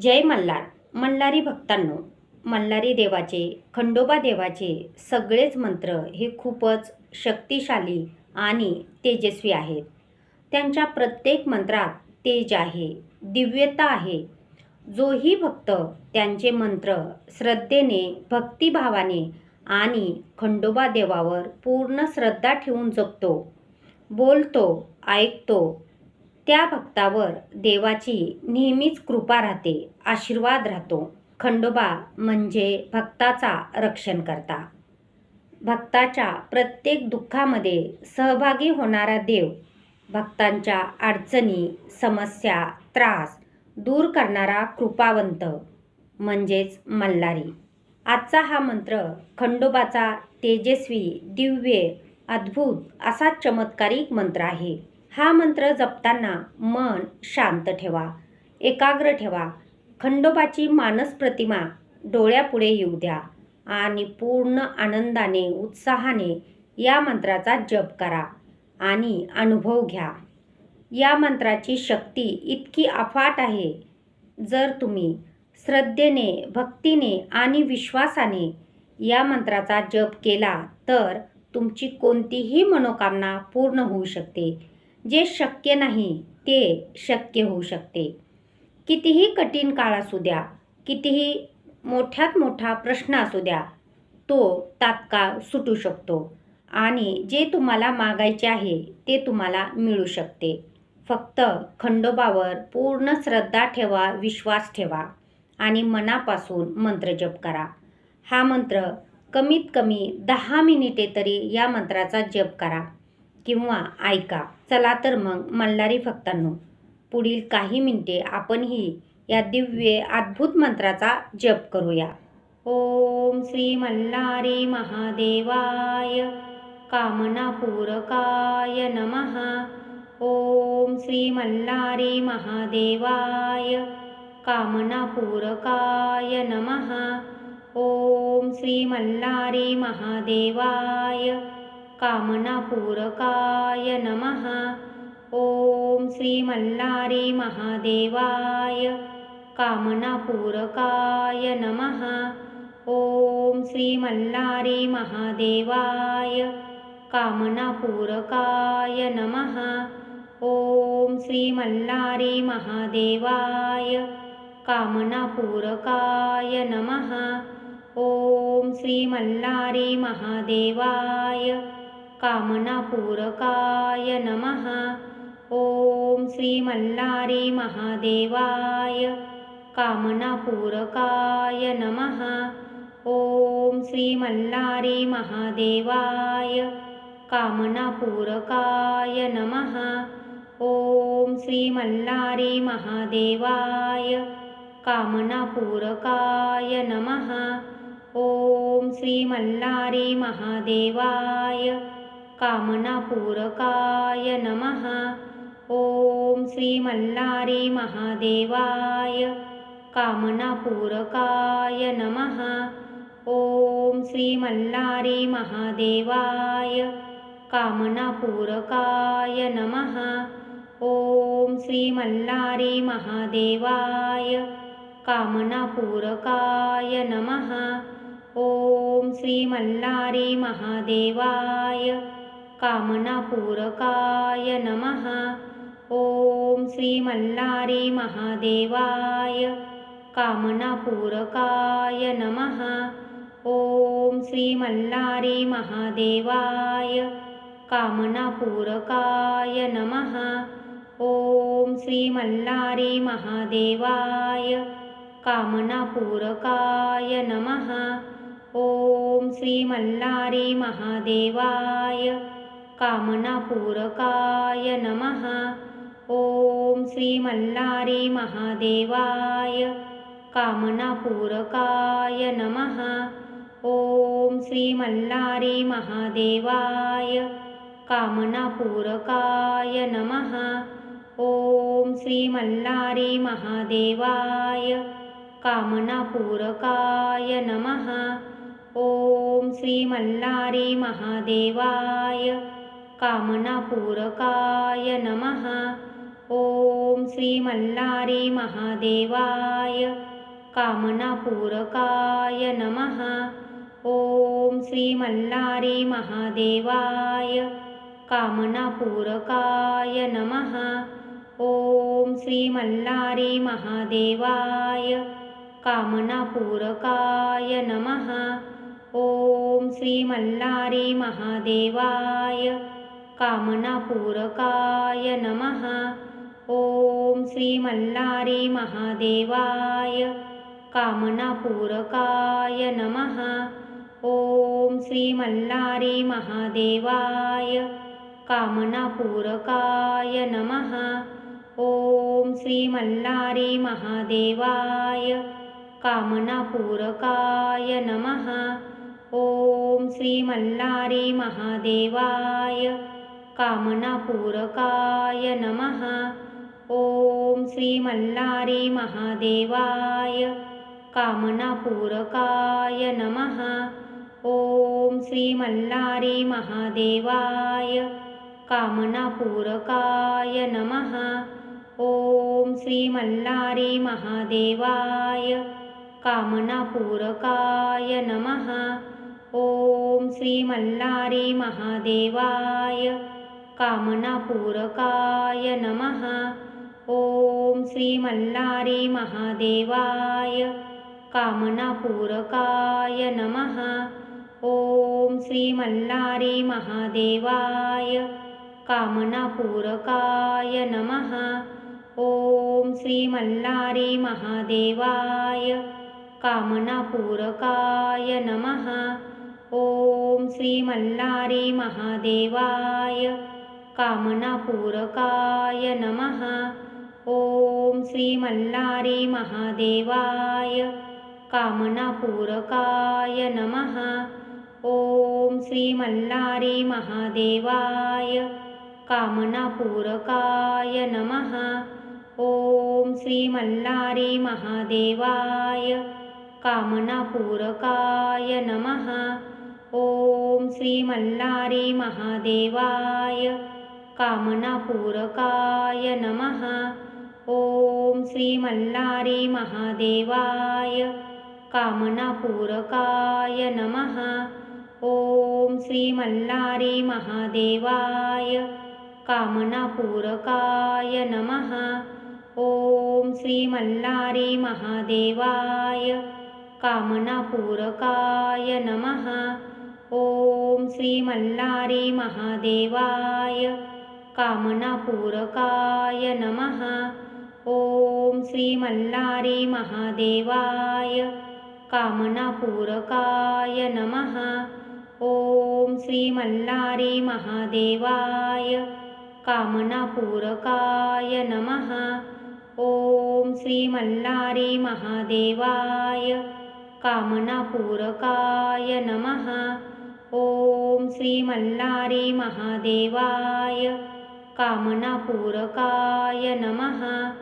जय मल्हार. मल्हारी भक्तांनो मल्हारी देवाचे खंडोबा देवाचे सगळेच मंत्र हे खूपच शक्तिशाली आणि तेजस्वी आहेत. त्यांच्या प्रत्येक मंत्रात तेज आहे दिव्यता आहे. जोही भक्त त्यांचे मंत्र श्रद्धेने भक्तिभावाने आणि खंडोबा देवावर पूर्ण श्रद्धा ठेवून जपतो. बोलतो ऐकतो त्या भक्तावर देवाची नेहमीच कृपा राहते आशीर्वाद राहतो. खंडोबा म्हणजे भक्ताचा रक्षण करता भक्ताच्या प्रत्येक दुःखामध्ये सहभागी होणारा देव भक्तांच्या अडचणी समस्या त्रास दूर करणारा कृपावंत म्हणजेच मल्हारी. आजचा हा मंत्र खंडोबाचा तेजस्वी दिव्य अद्भुत असा चमत्कारिक मंत्र आहे. हा मंत्र जपताना मन शांत ठेवा एकाग्र ठेवा खंडोबाची मानस प्रतिमा डोळ्यापुढे येऊ द्या आणि पूर्ण आनंदाने उत्साहाने या मंत्राचा जप करा आणि अनुभव घ्या. या मंत्राची शक्ती इतकी अफाट आहे. जर तुम्ही श्रद्धेने भक्तीने आणि विश्वासाने या मंत्राचा जप केला तर तुमची कोणतीही मनोकामना पूर्ण होऊ शकते. जे शक्य नाही ते शक्य होऊ शकते. कितीही कठीण काळ असू द्या कितीही मोठ्यात मोठा प्रश्न असू द्या तो तात्काळ सुटू शकतो आणि जे तुम्हाला मागायचे आहे ते तुम्हाला मिळू शकते. फक्त खंडोबावर पूर्ण श्रद्धा ठेवा विश्वास ठेवा आणि मनापासून मंत्र जप करा. हा मंत्र कमीत कमी दहा मिनिटे तरी या मंत्राचा जप करा. किंवा ऐका. चला तर मग मल्हारी भक्तांनो. पुढील काही मिनिटे आपणही या दिव्य अद्भुत मंत्राचा जप करूया. ओम श्री मल्हारी महादेवाय. कामनापूरकाय नमः. ओम श्री मल्हारी महादेवाय. कामनापूरकाय नमः. ओम श्री मल्हारी महादेवाय. कामनापूरकाय नमः। ओम श्री मल्हारी महादेवाय। कामनापूरकाय नमः। ओम श्री मल्हारी महादेवाय। कामनापूरकाय नमः। ओम श्री मल्हारी महादेवाय। कामनापूरकाय नमः। ओम श्री मल्हारी महादेवाय कामनापूरकाय नमः। ओम श्री मल्हारी महादेवाय कामनापूरकाय नमः। ओम श्री मल्हारी महादेवाय कामनापूरकाय नमः। ओम श्री मल्हारी महादेवाय कामनापूरकाय नमः। ओम श्री मल्हारी महादेवाय कामनापूरकाय नमः। ओम श्री मल्हारी महादेवाय कामनापूरकाय नमः। ओम श्री मल्हारी महादेवाय कामनापूरकाय नमः। ओम श्री मल्हारी महादेवाय कामनापूरकाय नमः। ओम श्री मल्हारी महादेवाय कामनापूरकाय नमः। ओम श्री मल्हारी महादेवाय कामनापूरकाय नमः। ओम श्री मल्हारी महादेवाय कामनापूरकाय नमः। ओम श्री मल्हारी महादेवाय कामनापूरकाय नमः। ओम श्री मल्हारी महादेवाय कामनापूरकाय नमः। ओम श्री मल्हारी महादेवाय कामनापूरकाय नमः। ओम श्री मल्हारी महादेवाय कामनापूरकाय नमः। ओम श्री मल्हारी महादेवाय कामनापूरकाय नमः। ओम श्री मल्हारी महादेवाय कामनापूरकाय नमः। ॐ श्रीमल्लारी महादेवाय कामनापूरकाय नमः। ॐ श्रीमल्लारी महादेवाय कामनापूरकाय नमः। ॐ श्रीमल्लारी महादेवाय कामनापूरकाय नमः। ॐ श्रीमल्लारी महादेवाय कामनापूरकाय नमः। ॐ श्रीमल्लारी महादेवाय कामनापूरकाय नमः। ॐ श्रीमल्लारी महादेवाय कामनापूरकाय नमः। ॐ श्रीमल्लारी महादेवाय कामनापूरकाय नमः। ॐ श्रीमल्लारी महादेवाय कामनापूरकाय नमः। ॐ श्रीमल्लारी महादेवाय कामनापूरकाय नमः। ॐ श्रीमल्लारी महादेवाय कामनापूरकाय नमः। ॐ श्रीमल्लारी महादेवाय कामनापूरकाय नमः। ॐ श्रीमल्लारी महादेवाय कामनापूरकाय नमः। ॐ श्रीमल्लारी महादेवाय कामनापूरकाय नमः। ॐ श्रीमल्लारी महादेवाय कामनापूरकाय नमः। ॐ श्रीमल्लारी महादेवाय कामनापूरकाय नमः। ॐ श्रीमल्लारी महादेवाय कामनापूरकाय नमः। ॐ श्रीमल्लारी महादेवाय कामनापूरकाय नमः। ॐ श्रीमल्लारी महादेवाय कामनापूरकाय नमः। ॐ श्रीमल्लारी महादेवाय कामनापूरकाय नमः। ॐ श्रीमल्लारी महादेवाय कामनापूरकाय नमः। ॐ श्रीमल्लारी महादेवाय कामनापूरकाय नमः। ॐ श्रीमल्लारी महादेवाय कामनापूरकाय नमः। ॐ श्रीमल्लारी महादेवाय कामनापूरकाय नमः। ॐ श्रीमल्लारी महादेवाय कामनापूरकाय नमः। ॐ श्रीमल्लारी महादेवाय कामनापूरकाय नमः। ॐ श्रीमल्लारी महादेवाय कामनापूरकाय नमः। ॐ श्रीमल्लारी महादेवाय कामनापूरकाय नमः। ॐ श्रीमल्लारी महादेवाय कामनापूरकाय नमः।